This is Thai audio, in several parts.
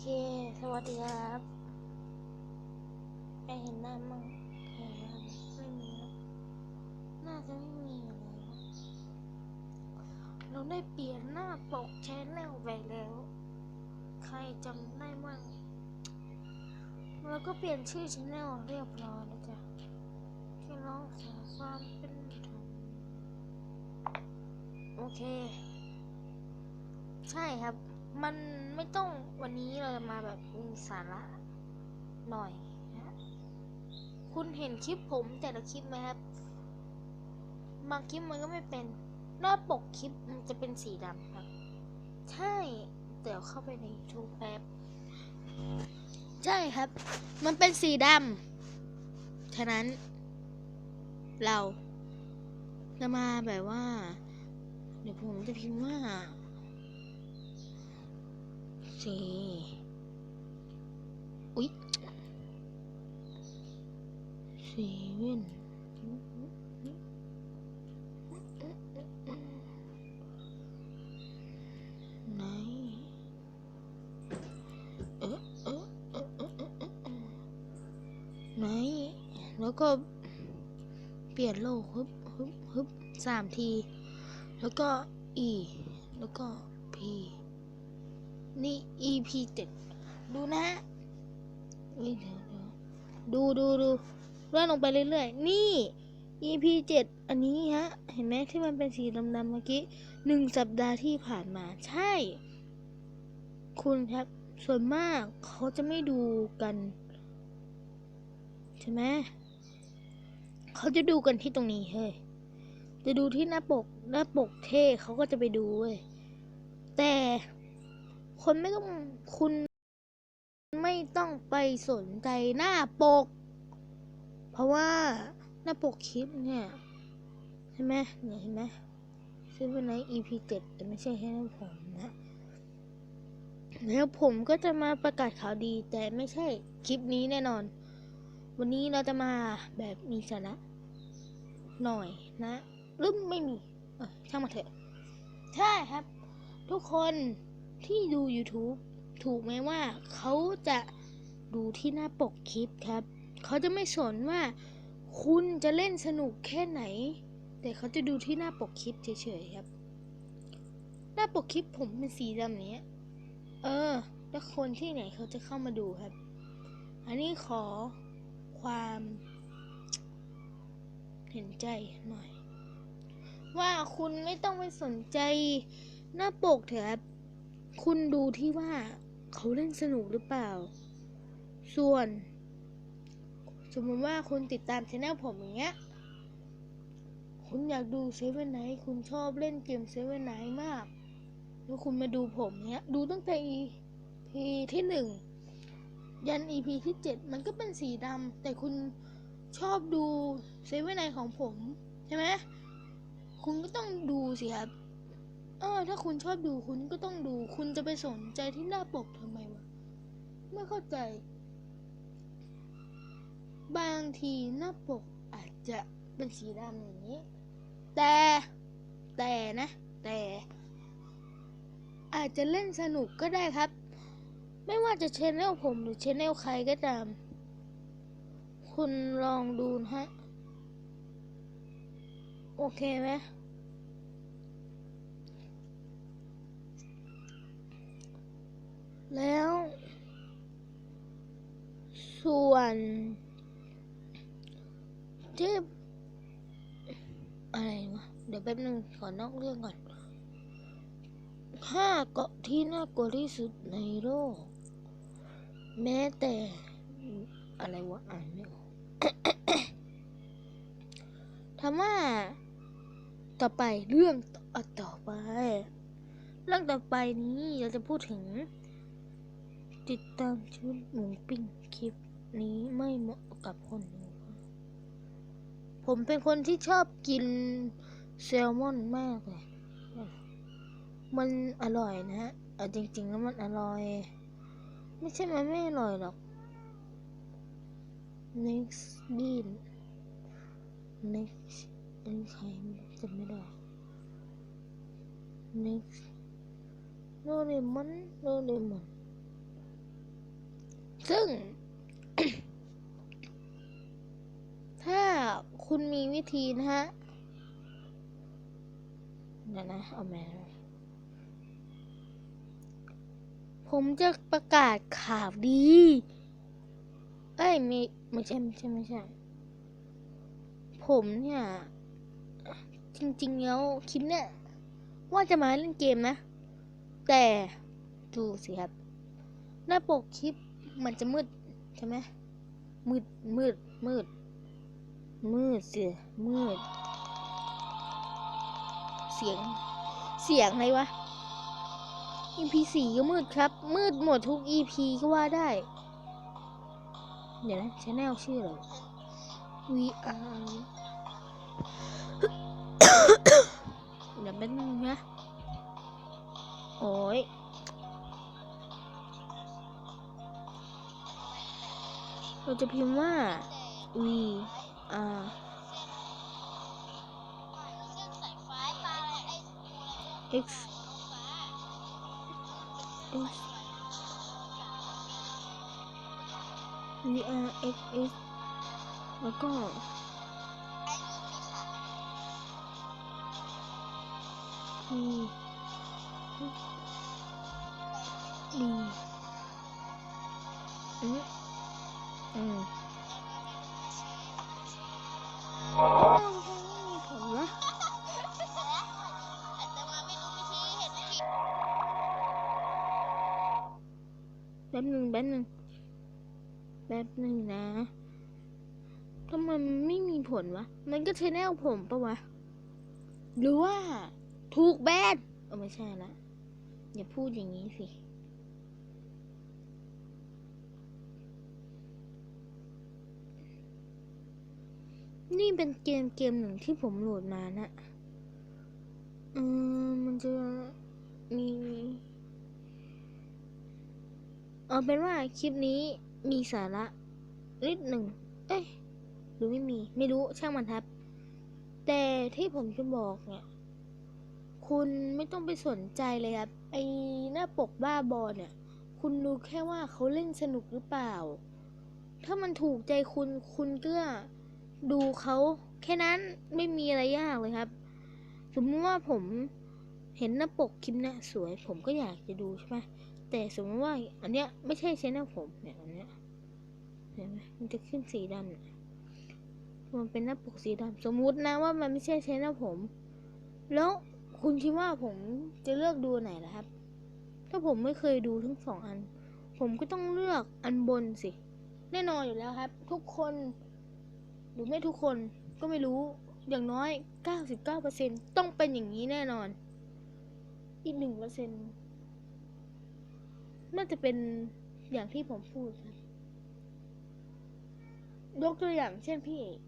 เค สวัสดีครับใครเห็นหน้ามั่งเห็นหน้าไม่มีครับน่าจะไม่มีอยู่แล้วเราได้เปลี่ยนหน้าปกแชนแนลไปแล้ว ใครจำได้มั่งแล้วก็เปลี่ยนชื่อชแนลเรียบร้อยแล้วจ้ะที่ร้องขอความเป็นธรรมโอเค ใช่ครับ มันไม่ต้องวันนี้เราจะมาแบบมีสาระหน่อยนะคุณเห็นคลิปผมแต่ละคลิปไหมครับบางคลิปมันก็ไม่เป็น หน้าปกคลิปมันจะเป็นสีดำครับ ใช่เดี๋ยวเข้าไปใน YouTube แป๊บ ใช่ครับ มันเป็นสีดำ ฉะนั้น เราจะมาแบบว่า เดี๋ยวผมจะพิมพ์ว่า สีอุ๊ยสีเว่นไหนเอ๊ะเอ๊ะเอ๊ะเอ๊ะเอ๊ะเอ๊ะเอ๊ะไหน แล้วก็เปลี่ยนโลกฮึบฮึบฮึบสามที แล้วก็ e แล้วก็ p นี่ EP เจ็ดดูนะนี่ดูดูดูเลื่อนลงไปเรื่อยๆ นี่ EP เจ็ดอันนี้ฮะ เห็นไหมที่มันเป็นสีดำๆเมื่อกี้หนึ่งสัปดาห์ที่ผ่านมา ใช่ คุณครับ ส่วนมากเขาจะไม่ดูกัน ใช่ไหมเขาจะดูกันที่ตรงนี้เฮ้ยจะดูที่หน้าปก หน้าปกเท่เขาก็จะไปดูเว้ยแต่ คนไม่ต้องคุณไม่ต้องไปสนใจหน้าปก เพราะว่าหน้าปกคลิปเนี่ยใช่ไหมเนี่ยเห็นไหมซื้อวันไหน EP เจ็ดแต่ไม่ใช่แค่น้ำผมนะแล้วผมก็จะมาประกาศข่าวดีแต่ไม่ใช่คลิปนี้แน่นอน วันนี้เราจะมาแบบมีสาระหน่อยนะหรือไม่มี เออช่างมาเถอะ ใช่ครับ ทุกคน ที่ดู YouTube ถูกไหมว่าเขาจะดูที่หน้าปกคลิปครับ เขาจะไม่สนว่าคุณจะเล่นสนุกแค่ไหน แต่เขาจะดูที่หน้าปกคลิปเฉยๆครับ หน้าปกคลิปผมเป็นสีดำเนี้ย เออ แล้วคนที่ไหนเขาจะเข้ามาดูครับ อันนี้ขอความเห็นใจหน่อย ว่าคุณไม่ต้องไปสนใจหน้าปกเถอะครับ คุณดูที่ว่าเขาเล่นสนุกหรือเปล่า ส่วน สมมติว่าคุณติดตามช anel ผมอย่างเงี้ย คุณอยากดูเซเว่นไนท์คุณชอบเล่นเกมเซเว่นไนท์มาก แล้วคุณมาดูผมเนี้ย ดูตั้งแต่ EP ที่หนึ่งยัน EP ที่เจ็ดมันก็เป็นสีดำแต่คุณชอบดูเซเว่นไนของผม ใช่ไหม คุณก็ต้องดูสิครับ เออ ถ้าคุณชอบดูคุณก็ต้องดู คุณจะไปสนใจที่หน้าปกทำไมวะ ไม่เข้าใจ บางทีหน้าปกอาจจะเป็นสีดำอย่างนี้ แต่แต่นะ แต่ อาจจะเล่นสนุกก็ได้ครับ ไม่ว่าจะชแนลผมหรือชแนลใครก็ตาม คุณลองดูนะฮะ โอเคไหม แล้ว ส่วนที่อะไรวะเดี๋ยวแป๊บนึงขอนอกเรื่องก่อนห้าเกาะที่น่ากลัวที่สุดในโลก แม้แต่ อะไรวะอ่านไม่ออกถามว่าต่อไปเรื่องต่อต่อไป เรื่องต่อไปนี้เราจะพูดถึง ติดตามชุดหมูปิ้งคลิปนี้ไม่เหมาะกับคนดูผมเป็นคนที่ชอบกินแซลมอนมากเลย มันอร่อยนะฮะเอาจริงๆแล้วมันอร่อย ไม่ใช่มันไม่อร่อยหรอก next bean next อันนี้ใครจำไม่ได้ next โดเรมอนโดเรมอน ซึ่ง ถ้าคุณมีวิธีนะฮะเดี๋ยวนะเอาแมผมจะประกาศข่าวดี เอ้ยไม่ไม่ใช่ไม่ใช่ไม่ใช่ ผมเนี่ย จริงๆแล้วคลิปเนี่ย ว่าจะมาเล่นเกมนะ แต่ดูสิครับ หน้าปกคลิป มันจะมืดใช่ไหมมืดมืดมืด มืดเสียมืด เสียง เสียงอะไรวะ EP สี่ก็มืดครับ มืดหมดทุก EP ก็ว่าได้ เดี๋ยวนะชแนลชื่ออะไร VR เดี๋ยวแป๊บนึงนะ โอ้ย เราจะพิมพ์ว่า V R X X V R X X แล้วก็ P D อืม อืมอ้าวไม่มีผลวะแป๊บหนึ่งแป๊บหนึ่งแป๊บหนึ่งนะทำไมมันไม่มีผลวะ มันก็ชแนลผมปะวะ หรือว่า ถูกแบนเออไม่ใช่ละ อย่าพูดอย่างนี้สิ นี่เป็นเกมเกมหนึ่งที่ผมโหลดมานะเออมันจะมีเอาเป็นว่าคลิปนี้มีสาระนิดหนึ่ง เอ้ย หรือไม่มี ไม่รู้ช่างมันครับ แต่ที่ผมจะบอกเนี่ย คุณไม่ต้องไปสนใจเลยครับ ไอ้หน้าปกบ้าบอเนี่ย คุณดูแค่ว่าเขาเล่นสนุกหรือเปล่า ถ้ามันถูกใจคุณ คุณก็ ดูเขาแค่นั้นไม่มีอะไรยากเลยครับ สมมติว่าผมเห็นหน้าปกคลิปเนี้ยสวยผมก็อยากจะดูใช่ไหมแต่สมมติว่าอันเนี้ยไม่ใช่ชแนลผมเนี่ยอันเนี้ยเห็นไหมมันจะขึ้นสีดำมันเป็นหน้าปกสีดำสมมุตินะว่ามันไม่ใช่ชแนลผม แล้วคุณคิดว่าผมจะเลือกดูไหนล่ะครับ ถ้าผมไม่เคยดูทั้งสองอัน ผมก็ต้องเลือกอันบนสิ แน่นอนอยู่แล้วครับ ทุกคน รือไม่ทุกคนก็ไม่รู้อย่างน้อย 99%ต้องเป็นอย่างนี้แน่นอน อีกหนึ่งเปอร์เซ็นต์น่าจะเป็นอย่างที่ผมพูดครับยกตัวอย่างเช่นพี่เอก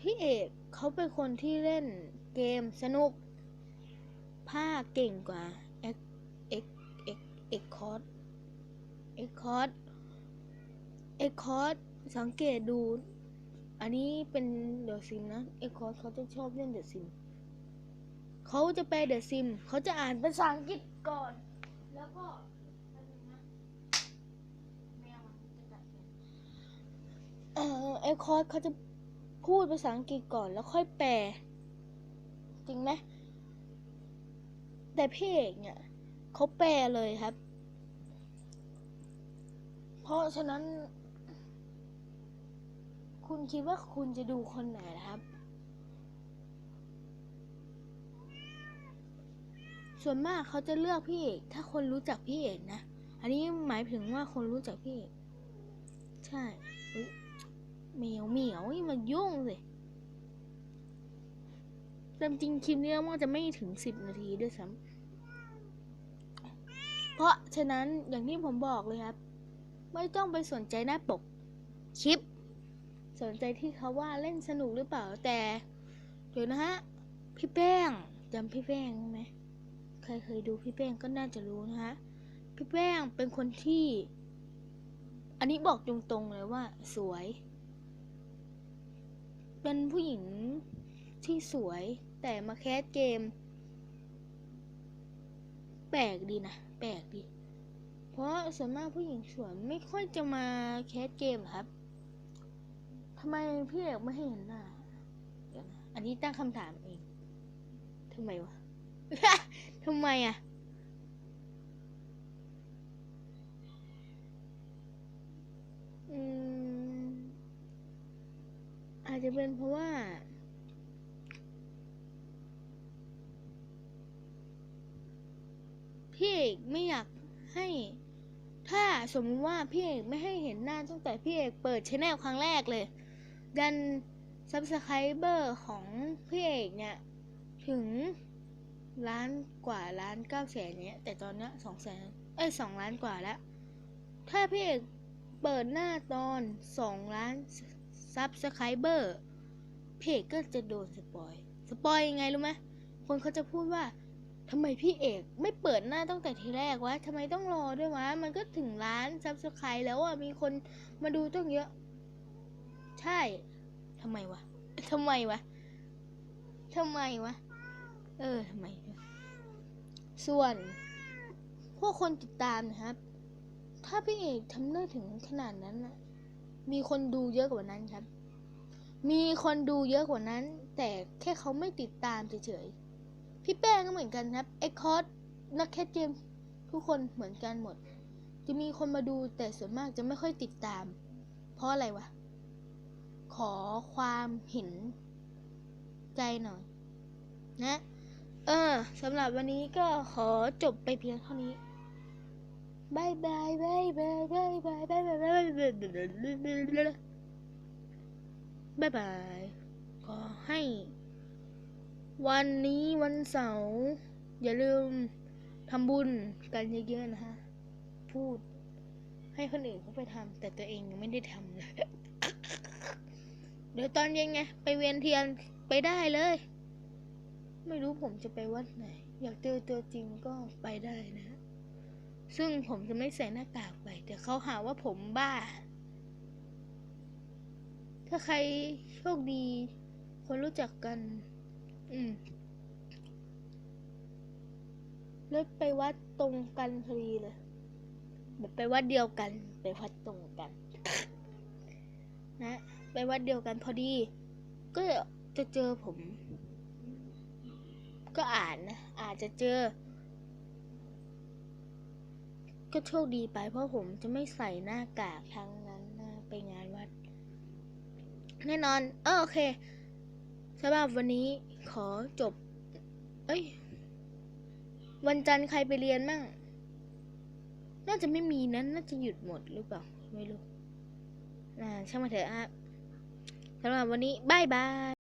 พี่เอกเขาเป็นคนที่เล่นเกมสนุก ภาคเก่งกว่า X X X X คอร์ส X คอร์ส X คอร์ส สังเกตดู อันนี้เป็นเดอะซิมนะ X คอร์สเขาจะชอบเล่นเดอะซิมเขาจะแปลเดอะซิมเขาจะอ่านภาษาอังกฤษก่อน แล้วก็เออไอคอร์สเขาจะพูดภาษาอังกฤษก่อนแล้วค่อยแปล จริงไหมแต่พี่เอกเนี่ยเขาแปลเลยครับ เพราะฉะนั้น คุณคิดว่าคุณจะดูคนไหนล่ะครับ ส่วนมากเขาจะเลือกพี่เอกถ้าคนรู้จักพี่เอกนะ อันนี้หมายถึงว่าคนรู้จักพี่เอกใช่เหมียวเหมียวนี่มันยุ่งสิตามจริงคลิปนี้มันจะไม่ถึงสิบนาทีด้วยซ้ำเพราะฉะนั้นอย่างที่ผมบอกเลยครับ ไม่ต้องไปสนใจหน้าปกคลิป สนใจที่เขาว่าเล่นสนุกหรือเปล่าแต่เดี๋ยวนะฮะพี่แป้งจำพี่แป้งไหมใครเคยดูพี่แป้งก็น่าจะรู้นะฮะพี่แป้งเป็นคนที่ อันนี้บอกตรงๆเลยว่า สวย เป็นผู้หญิงที่สวยแต่มาแคสเกม แปลกดีนะ แปลกดี เพราะส่วนมากผู้หญิงสวยไม่ค่อยจะมาแคสเกมครับำไมพี่เอกไม่เห็นหน้าเดี๋ยวนะอันนี้ตั้งคำถามเองทำไมวะ ทำไมอะ อืม อาจจะเป็นเพราะว่าพี่เอกไม่อยากให้ ถ้าสมมติว่าพี่เอกไม่ให้เห็นหน้าตั้งแต่พี่เอกเปิดชแนลครั้งแรกเลย ดันซับสไครเบอร์ของพี่เอกเนี่ย ถึงล้านกว่าล้านเก้าแสนเนี้ยแต่ตอนเนี้ยสองแสนเอ้ยสองล้านกว่าแล้ว ถ้าพี่เอกเปิดหน้าตอนสองล้านซับสไครเบอร์พี่เอกก็จะโดนสปอยสปอยยังไงรู้ไหมคนเขาจะพูดว่าทำไมพี่เอกไม่เปิดหน้าตั้งแต่ทีแรกวะทำไมต้องรอด้วยวะ มันก็ถึงล้านซับสไครแล้วอะ มีคนมาดูตั้งเยอะ ใช่ทำไมวะทำไมวะทำไมวะ เออทำไม ส่วน พวกคนติดตามนะครับ ถ้าพี่เอกทำได้ถึงขนาดนั้นน่ะมีคนดูเยอะกว่านั้นครับ มีคนดูเยอะกว่านั้น แต่แค่เขาไม่ติดตามเฉยๆ พี่แป้งก็เหมือนกันครับไอคอสนักแคทเกมทุกคนเหมือนกันหมด จะมีคนมาดูแต่ส่วนมากจะไม่ค่อยติดตาม เพราะอะไรวะ ขอความเห็นใจหน่อย นะ เออสำหรับวันนี้ก็ขอจบไปเพียงเท่านี้บายบายบายบายบายบายบายบายบายบายบายบายขอให้ วันนี้วันเสาร์อย่าลืมทำบุญกันเยอะๆนะฮะ พูดให้คนอื่นเขาไปทำแต่ตัวเองยังไม่ได้ทำเลย เดี๋ยวตอนเย็นไง ไปเวียนเทียนไปได้เลย ไม่รู้ผมจะไปวัดไหน อยากเจอตัวจริงก็ไปได้นะ ซึ่งผมจะไม่ใส่หน้ากากไป แต่เขาหาว่าผมบ้า ถ้าใครโชคดี คนรู้จักกัน อืมแล้วไปวัดตรงกันพอดีเลยแบบไปวัดเดียวกัน ไปวัดตรงกัน นะ ไปวัดเดียวกันพอดี ก็จะเจอผม ก็อ่านนะอาจจะเจอ ก็โชคดีไปเพราะผมจะไม่ใส่หน้ากากทั้งนั้นนะไปงานวัด แน่นอนเออโอเคสำหรับวันนี้ขอจบ เอ้ย วันจันทร์ใครไปเรียนมั่ง น่าจะไม่มีนั้นน่าจะหยุดหมดหรือเปล่า ไม่รู้ อ่า ช่างมาเถอะครับ สำหรับวันนี้บายบาย